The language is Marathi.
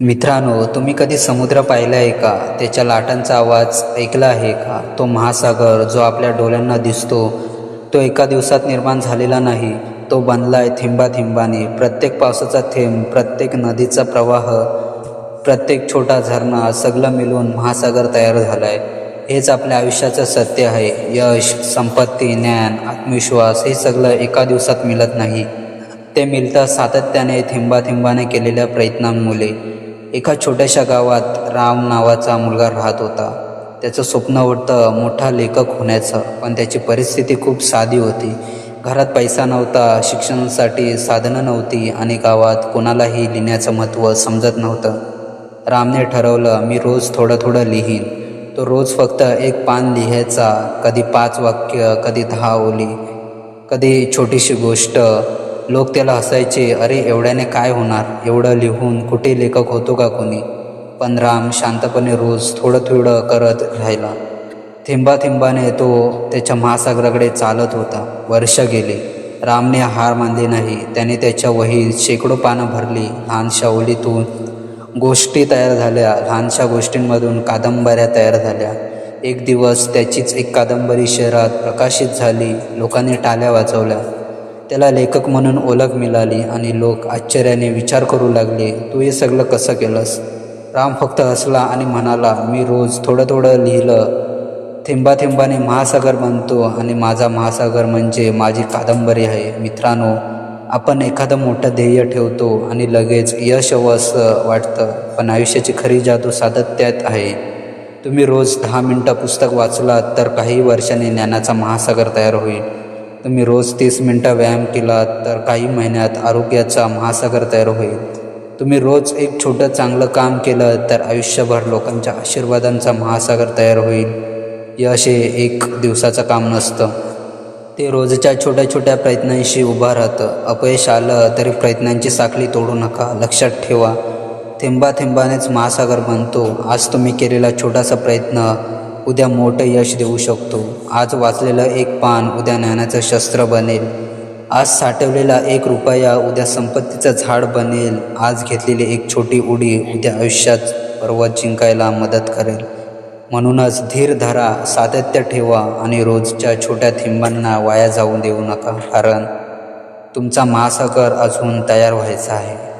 मित्रांनो तुम्ही कधी समुद्र पाहिला आहे का? त्याच्या लाटांचा आवाज ऐकला आहे का? तो महासागर जो आपल्या डोळ्यांना दिसतो तो एका दिवसात निर्माण झालेला नाही. तो बनला आहे थेंबाथेंबाने. प्रत्येक पावसाचा थेंब प्रत्येक नदीचा प्रवाह प्रत्येक छोटा झरणा सगळं मिळून महासागर तयार झाला आहे हेच आपल्या आयुष्याचं सत्य आहे. यश संपत्ती ज्ञान आत्मविश्वास हे सगळं एका दिवसात मिळत नाही. ते मिळतं सातत्याने थेंबाथेंबाने केलेल्या प्रयत्नांमुळे. एका छोट्याशा गावात राम नावाचा मुलगा राहत होता. त्याचं स्वप्न होतं मोठा लेखक होण्याचं पण त्याची परिस्थिती खूप साधी होती. घरात पैसा नव्हता शिक्षणासाठी साधनं नव्हती आणि गावात कोणालाही लिहिण्याचं महत्त्व समजत नव्हतं. रामने ठरवलं मी रोज थोडं थोडं लिहीन. तो रोज फक्त एक पान लिहायचा कधी पाच वाक्य कधी दहा ओली कधी छोटीशी गोष्ट लोक त्याला हसायचे अरे एवढ्याने काय होणार? एवढं लिहून कुठे लेखक होतो का कोणी? पण राम शांतपणे रोज थोडं थोडं करत राहिला. थेंबाथेंबाने तो त्याच्या महासागराकडे चालत होता. वर्ष गेले. रामने हार मानली नाही. त्याने त्याच्या वहीत शेकडो पानं भरली. लहानशा ओलीतून गोष्टी तयार झाल्या. लहानशा गोष्टींमधून कादंबऱ्या तयार झाल्या. एक दिवस त्याचीच एक कादंबरी शहरात प्रकाशित झाली. लोकांनी टाल्या वाचवल्या त्याला लेखक म्हणून ओळख मिळाली आणि लोक आश्चर्याने विचार करू लागले तू हे सगळं कसं केलंस? राम फक्त हसला आणि म्हणाला मी रोज थोडं थोडं लिहिलं. थेंबाथेंबाने महासागर बनतो आणि माझा महासागर म्हणजे माझी कादंबरी आहे. मित्रांनो आपण एखादं मोठं ध्येय ठेवतो आणि लगेच यश हवं असं वाटतं पण आयुष्याची खरी जादू सातत्यात आहे. तुम्ही रोज दहा मिनटं पुस्तक वाचलात तर काही वर्षांनी ज्ञानाचा महासागर तयार होईल. तुम्ही रोज तीस मिनटं व्यायाम केलात तर काही महिन्यात आरोग्याचा महासागर तयार होईल. तुम्ही रोज एक छोटं चांगलं काम केलं तर आयुष्यभर लोकांच्या आशीर्वादांचा महासागर तयार होईल. यश हे एक दिवसाचं काम नसतं. ते रोजच्या छोट्या छोट्या प्रयत्नांशी उभं राहतं. अपयश आलं तरी प्रयत्नांची साखळी तोडू नका. लक्षात ठेवा. थेंबा थेंबानेच महासागर बनतो. आज तुम्ही केलेला छोटासा प्रयत्न उद्या मोठं यश देऊ शकतो. आज वाचलेलं एक पान उद्या ज्ञानाचं शस्त्र बनेल. आज साठवलेला एक रुपया उद्या संपत्तीचं झाड बनेल. आज घेतलेली एक छोटी उडी उद्या आयुष्यात पर्वत जिंकायला मदत करेल. म्हणूनच धीर धरा सातत्य ठेवा आणि रोजच्या छोट्या थिंबांना वाया जाऊ देऊ नका कारण तुमचा महासागर अजून तयार व्हायचा आहे.